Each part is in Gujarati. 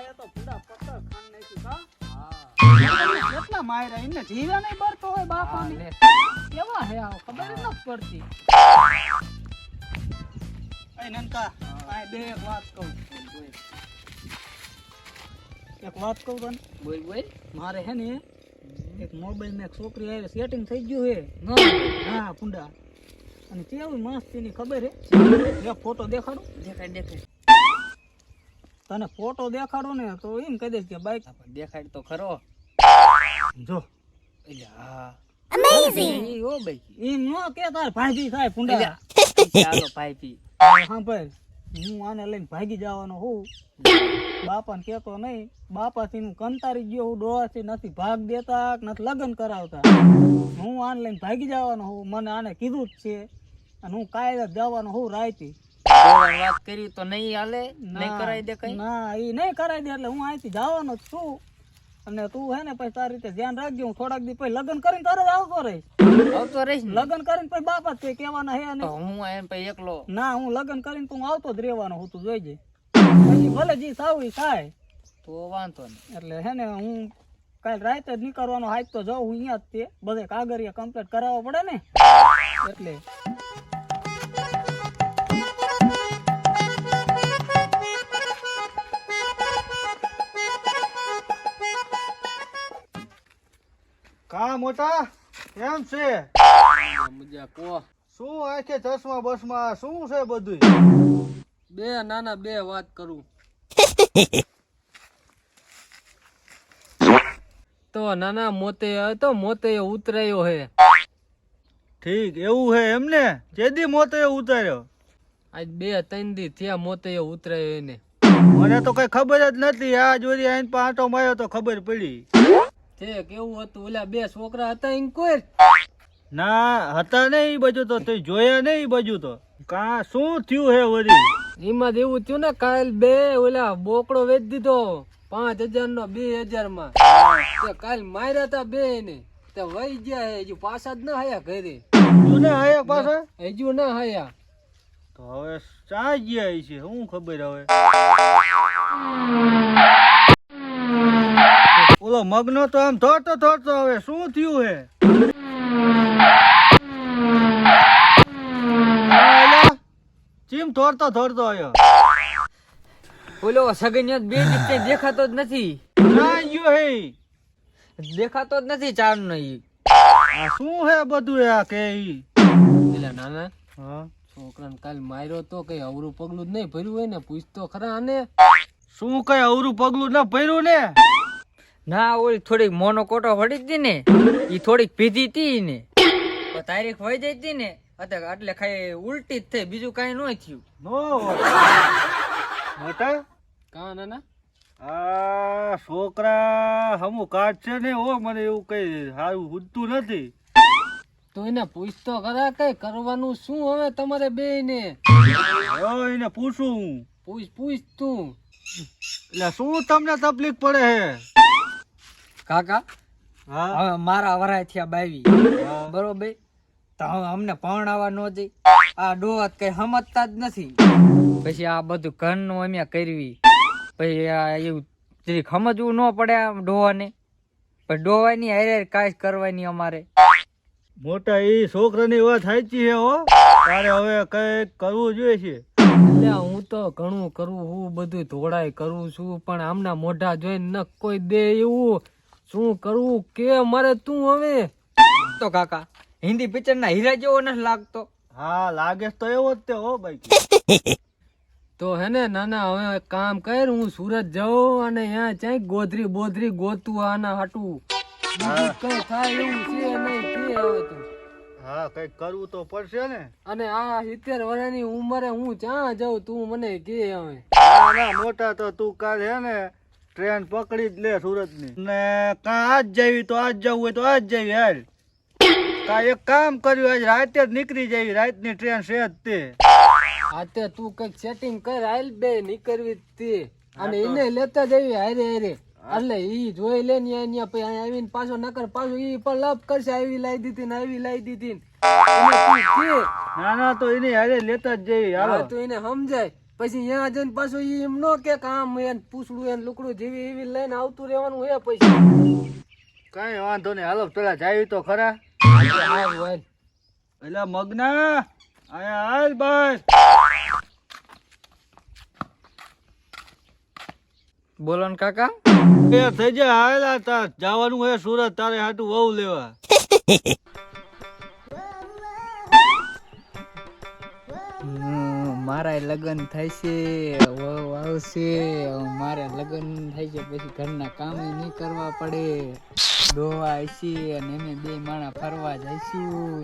એ તો પૂરા પત્તર ખાન નાખ્યું કા? હા. કેટલા માર્યા એમને જીવ્યા નહીં બરતો હોય હા, બાપાને લે. કેવા હે આ ખબર જ નથી પડતી. એ નનકા આ બે એક વાત કહું. એક વાત કહું તને? બોલ બોલ. મારે હે ને એક મોબાઈલમાં એક છોકરી આવી સેટિંગ થઈ ગયું હે. નો હા પુંડા અને કેવી મસ્તી ની ખબર હે? એક ફોટો દેખાડો. દેખાય દેખાય તને ફોટો દેખાડો ને તો એમ કહી દઈશ કે બાઈક દેખાડ તો ખરો. જો. હા. અમેઝિંગ ઓ ભાઈ. એમ નો કે તાર ભાગી થાય પુંડા ચાલો પાઈપી હા ભાઈ. હું આને લઈને ભાગી જવાનો હું બાપાને કેતો નહીં. બાપાથી હું કંટાળી ગયો હું ડોહાથી નથી ભાગ દેતા નથી લગ્ન કરાવતા. હું આને લઈને ભાગી જવાનો હું મને આને કીધું જ છે. અને હું કાયદા જવાનો હું રાયતી વાત કરી તો નહીં હાલે નહીં કરાઈ દે કઈ? ના એ નહીં કરાવી દે એટલે હું અહીંથી જવાનો છું. અને તું હે ને પછી તારી રીતે ધ્યાન રાખજે હું થોડાક દી પછી લગ્ન કરીને તારે જ આવતો રહીશ. આવતો રહીશ લગ્ન કરીને પછી બાપા તે કહેવાના હે ને હું એમ પછી એકલો? ના હું લગ્ન કરીને તું આવતો જ રહેવાનો હું તું જોઈજે પછી ભલે જી સાવ થાય. તો વાંધો નહીં. એટલે હે ને હું કાલ રાતે જ નીકળવાનો હાથ તો જાઉં હું અહીંયા જ તે. બધે કાગળિયા કમ્પ્લીટ કરાવવા પડે ને. એટલે કા મોટા? કેમ છે? મજા કો. શું આખે ચશ્મા બસમાં? શું છે બધું બે નાના બે વાત કરું. તો નાના મોતે તો મોતે ઉતરાયો હે. ઠીક એવું હે એમને? જેદી મોતે ઉતાર્યો. આજ બે ત્રણ દી થયા મોતે ઉતરાયો એને. મને તો કઈ ખબર જ નથી. આ જોરી આઈને પાટો માર્યો તો ખબર પડી. તે કેવું હતું? ઓલા બે છોકરા હતા એમ કોઈ? ના હતા નહીં ઈ બાજુ તો તે જોયા નહીં ઈ બાજુ તો. કા શું થયું હે વરી એમાં એવું થયું ને કાલ બે ઓલા બોકડો વેચ દીધો પાંચ હજાર નો બે હજારમાં કાલ માર્યા હતા બે ને તે વહી ગયા હે હજુ પાછા જ ના હયા ઘરે. તું ના હયા પાછા? હજુ ના હયા તો હવે ચા ગયા છે શું ખબર હવે? મગનો તો આમ થોડતો થોડતો હવે શું થયું હે? ચીમ થોડતો થોડતો આવ્યો. ઓલો સગન્યો બે દિવસે દેખાતો જ નથી. ના હે. દેખાતો જ નથી ચાર નો ઈ. આ શું હે બધું આ કે ઈ? નાના હા. છોકરાને કાલ માર્યો તો કઈ અવરું પગલું જ નહીં ભર્યું હોય ને પૂછતો ખરા આને? શું કઈ અવરું પગલું ના ભર્યું ને? ના ઓલી થોડીક મોનો કોટો વળી હતી ને એ થોડીક પીધી હતી ને. તો તારીખ વહી જઈ હતી ને અત્યારે એટલે ખાઈ ઉલટી જ થઈ બીજું કઈ ન થયું. નો મોટા? કા નાના? આ છોકરા હમુ કાઢશે ને ઓ મને એવું કઈ સારું ઉડતું નથી. તો એને પૂછતો ખરા કઈ કરવાનું શું હવે તમારે બે ને એને પૂછું હું. પૂછ પૂછ તું. એટલે શું તમને તકલીફ પડે હે? કાકા હા. હવે મારા વરાય થયા બાવી હા. બરોબર? તો અમને પરણાવા ન જઈ આ ડોહત કઈ સમજતા જ નથી. પછી આ બધું ઘરનું અમે કરવી. પછી આ એવું જરીક સમજવું ન પડે આમ ડોહાને. પણ ડોવાની હારે કાંઈ જ કરવાની અમારે. મોટા એ છોકરાની વાત સાચી છે હો. તારે હવે કઈ કરવું જોઈએ છે? એટલે હું તો ઘણું કરું હું બધું ધોળાય કરું છું પણ આમના મોઢા જોઈને ન કોઈ દે એવું. શું કરવું કે મારે તું હવે? તો કાકા હિન્દી પિક્ચર ના હીરા જેવો નથી લાગતો. હા લાગે તો એવો જ તે હો ભાઈ. તો હે ને નાના હવે કામ કર હું સુરત જાઉં અને ત્યાં ચાઈ ગોધરી બોધરી ગોતું આના હાટું. કઈ થાય એવું છે નહીં કે હવે તું. હા કઈ કરવું તો પડશે ને. અને આ સિત્તેર વર્ષની ઉંમરે હું ક્યાં જાઉં તું મને કે હવે? મોટા તો તું કાલ હે ને ટ્રેન પકડી જ લે સુરતની ને કા આજ જવી તો આજ જવું હોય તો આજ જવી હાલ. કા એક કામ કર્યું આજ રાતે જ નીકળી જવી રાતની ટ્રેન છે જ તે. આતે તું કંઈક સેટિંગ કર આઈલ બે નીકળવી તે. અને એને લેતા જવી હારે હારે. એટલે ઈ જોઈ લે ને અહીંયા પછી આવીને પાછો નકર પાછો ઈ પણ લપ કરશે આવી લાવી દીધી ને આવી લાવી દીધી ને. ના તો એને હારે લેતા જ જવી હાલો. તો એને સમજાય. પછી ત્યાં જઈને પાછું એમ નો કે કામ એને પૂછડું એને લુકડું જેવી એવી લઈને આવતું રહેવાનું હે પછી કઈ વાંધો નહીં. હાલો પેલા જાય તો ખરા. પેલા. એટલે મગના અહીંયા હાલ બસ. બોલો ને કાકા. એ થઈ જાય હાલ આ તાર જવાનું હે સુરત તારે હાટું વહુ લેવા. મારા લગ્ન થાય છે વહુ આવશે મારે લગ્ન થાય છે પછી ઘરના કામ નહીં કરવા પડે. ડોવા આવશે અને એને બે માણા ફરવા જઈશું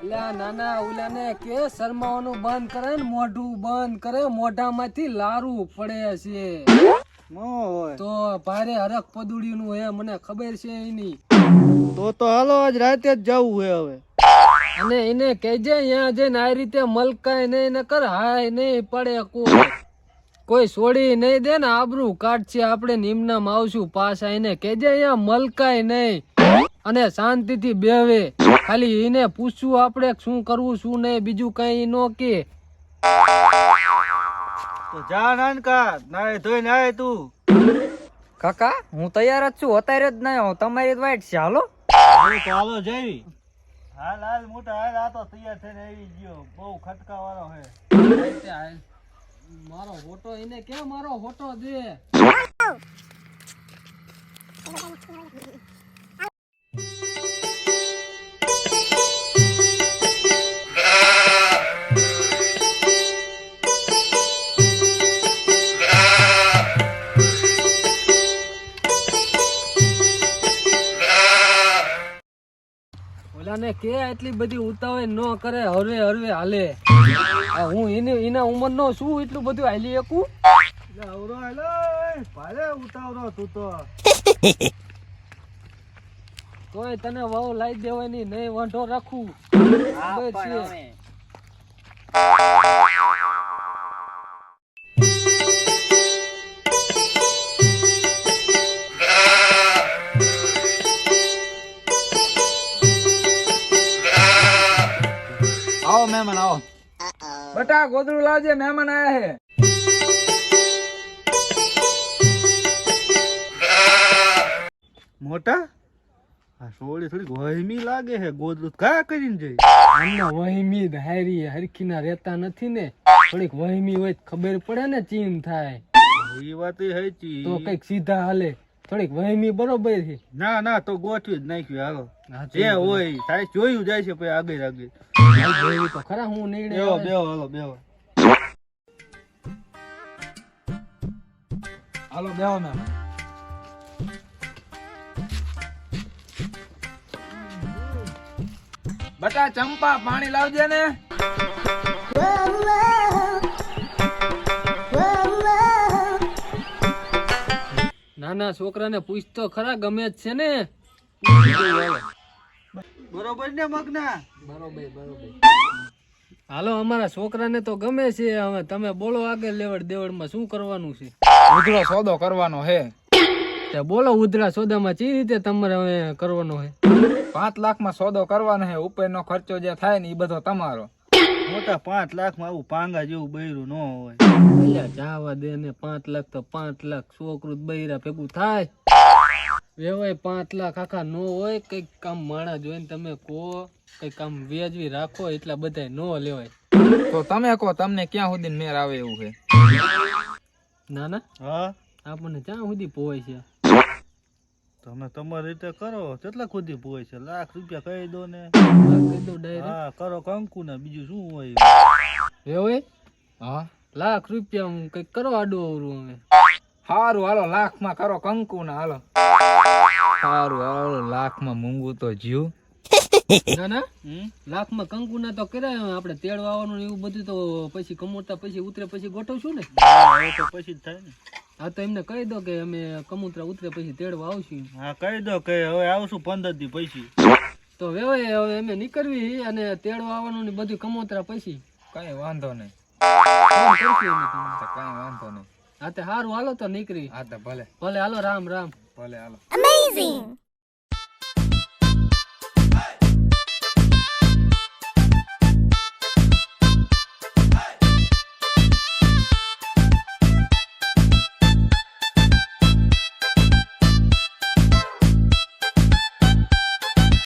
અલ્યા નાના ઓલાને કે શરમાવાનું બંધ કરે ને મોઢું બંધ કરે મોઢામાંથી લારું પડે છે. તો ભારે હરક પદુડીયું નું હે મને ખબર છે એની તો તો હાલો આજ રાતે જ જવું હે હવે. અને એને કહેજે અહીંયા જઈને આ રીતે મલકાય નહીં ને કર હાય નહીં પડે કોઈ. કોઈ છોડી નહીં દે ને આબરું કાઢશે. આપણે નિમનામ આવશું પાસ આઈને કહેજે અહીંયા મલકાય નહીં અને શાંતિથી બેવે ખાલી એને પૂછવું આપણે શું કરવું શું નહીં બીજું કઈ નો કે. તો જા નાનકા નાય ધોઈ નાય તું. કાકા હું તૈયાર જ છું. અત્યારે જ નહીં તમારી જ વાઈટ છે. હાલો? હાલો હાલો જઈ. હાલ હાલ મોટા હાલ આ તો તૈયાર થઈને આવી ગયો. બહુ ખટકા વાળો હે મારો હોટો એને કે મારો હોટો દે? ઓલાને કે એટલી બધી ઉતાવળ ન કરે હરવે હરવે હાલે. હું એની એના ઉંમર નો શું એટલું બધું હાલી શકું? આવરો હાલો ભારે ઉતાવરો તું તો. તોય તને વાવ લાવી દેવાની નહીં વાંધો રાખું. છે. બટા ગોદડું લાવજે મહેમાન આયા હે. મોટા આ સોળી થોડીક વહીમી લાગે હે ગોદડું કા કરીને જઈ. આમના વહીમી ધારી હરખીના રહેતા નથી ને. થોડીક વહીમી હોય ખબર પડે ને ચીન થાય. એ વાત હે હૈચી તો કંઈક સીધા હાલે. થોડીક વહેમી બરોબર છે. ના ના તો ગોઠવી જ નાખ્યું હાલો. જે હોય થાય જોયું જાય છે પછી આગળ આગળ. તો ખરા હું નીકળે બેહો બેહો હાલો બે હાલો બેહો ના બટા ચંપા પાણી લાવજે ને. નાના છોકરાને પૂછતો ખરા ગમે જ છે ને. બરોબર ને મગના? બરોબર બરોબર. હાલો અમારા છોકરાને તો ગમે છે. હવે તમે બોલો આગળ લેવડ દેવડમાં શું કરવાનું છે? ઉધડો સોદો કરવાનો હે. તે બોલો ઉધરા સોદામાં ચી રીતે તમારે હવે કરવાનો છે પાંચ લાખમાં સોદો કરવાનો હે. ઉપરનો ખર્ચો જે થાય ને એ બધો તમારો. મોટા પાંચ લાખમાં આવું પાંગા જેવું બૈરું ન હોય. જવા જાવા દે ને પાંચ લાખ તો પાંચ લાખ છોકરું બૈરા ભેગું થાય. વેવાય પાંચ લાખ આખા નો હોય કંઈક કામ માણા જોઈને તમે કહો કંઈક કામ વ્યાજવી રાખો એટલા બધા નો લેવાય. તો તમે કહો તમને ક્યાં સુધી મેર આવે એવું છે? ના ના. હા? આપણને ક્યાં સુધી પોવાય છે. તમે તમારી રીતે કરો. કેટલા ખુદી પોય છે? લાખ રૂપિયા કહી દો ને. હા કરો કંકુ ને બીજું શું હોય? એવું હા. લાખ રૂપિયા હું કંઈક કરો આડું અવરું હવે. સારું હાલો લાખમાં કરો કંકુ ના હાલો. સારું હાલો લાખમાં મૂંગું તો જીવ. ના ના. હમ? લાખમાં કંકુ ના તો કર્યા આપણે આવવાનું એવું બધું તો પછી કમોતા પછી ઉતરે પછી ગોઠવશું ને? તો પછી જ થાય ને. હા તો એમને કહી દો કે અમે કમુતરા ઉતરે પછી તેડવા આવશું. હા કહી દો કે હવે આવશું પંદર દી પછી. તો વેવાય હવે અમે નીકળવી અને તેડવા આવવાનું ને બધું કમોતરા પછી. કઈ વાંધો નહીં. કઈ વાંધો નહીં. હા તે સારું હાલો તો નીકળી. હા તો ભલે. ભલે હાલો રામ રામ. ભલે હાલો!